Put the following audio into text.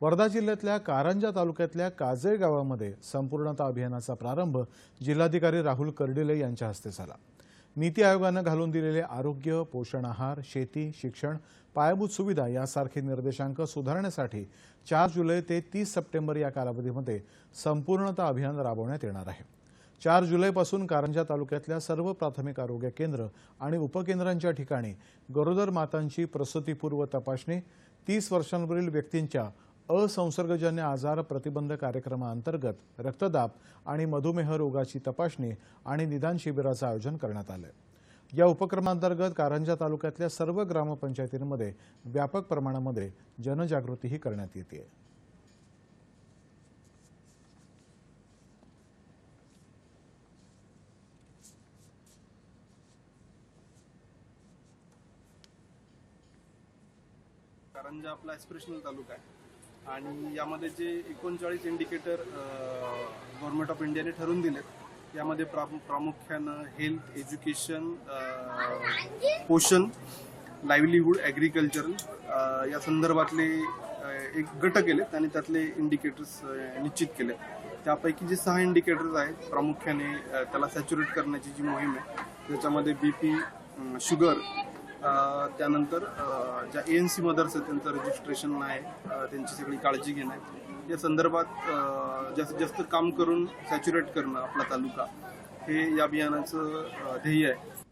वर्धा जिल्ह्यातल्या कारंजा तालुक्यातल्या काजळे गावामध्ये संपूर्णता अभियानाचा प्रारंभ जिल्हाधिकारी राहुल कर्डिले यांच्या हस्ते झाला. नीती आयोगानं घालून दिलेले आरोग्य पोषण आहार शेती शिक्षण पायाभूत सुविधा यासारखे निर्देशांक सुधारण्यासाठी चार जुलै ते तीस सप्टेंबर या कालावधीमध्ये संपूर्णता अभियान राबवण्यात येणार आहे. चार जुलैपासून कारंजा तालुक्यातल्या सर्व प्राथमिक आरोग्य केंद्र आणि उपकेंद्रांच्या ठिकाणी गरोदर मातांची प्रसूतीपूर्व तपासणी तीस वर्षांवरील व्यक्तींच्या असंसर्गजन्य आजार प्रतिबंध कार्यक्रमाअंतर्गत रक्तदाब आणि मधुमेह रोगाची तपासणी आणि निदान शिबिराचं आयोजन करण्यात आलं या उपक्रमांतर्गत कारंजा तालुक्यातल्या सर्व ग्रामपंचायतींमध्ये व्यापक प्रमाणामध्ये जनजागृतीही करण्यात येते कारंजा आपला ॲस्पिरेशनल तालुका आहे. आणि यामध्ये जे एकोणचाळीस इंडिकेटर गव्हर्नमेंट ऑफ इंडियाने ठरवून दिलेत यामध्ये प्रामु प्रामुख्यानं हेल्थ एज्युकेशन पोषण लाईव्हलीहूड ॲग्रिकल्चर या संदर्भातले एक गट केलेत आणि त्यातले इंडिकेटर्स निश्चित केले त्यापैकी जे सहा इंडिकेटर्स आहेत प्रामुख्याने त्याला सॅच्युरेट करण्याची जी मोहीम आहे त्याच्यामध्ये बी पी शुगर त्यानंतर ज्या ए एन सी मदर्स आहेत त्यांचं रजिस्ट्रेशन आहे त्यांची सगळी काळजी घेणं आहे. या संदर्भात जास्तीत जास्त काम करून सॅच्युरेट करणं आपला तालुका हे या अभियानाचं ध्येय आहे.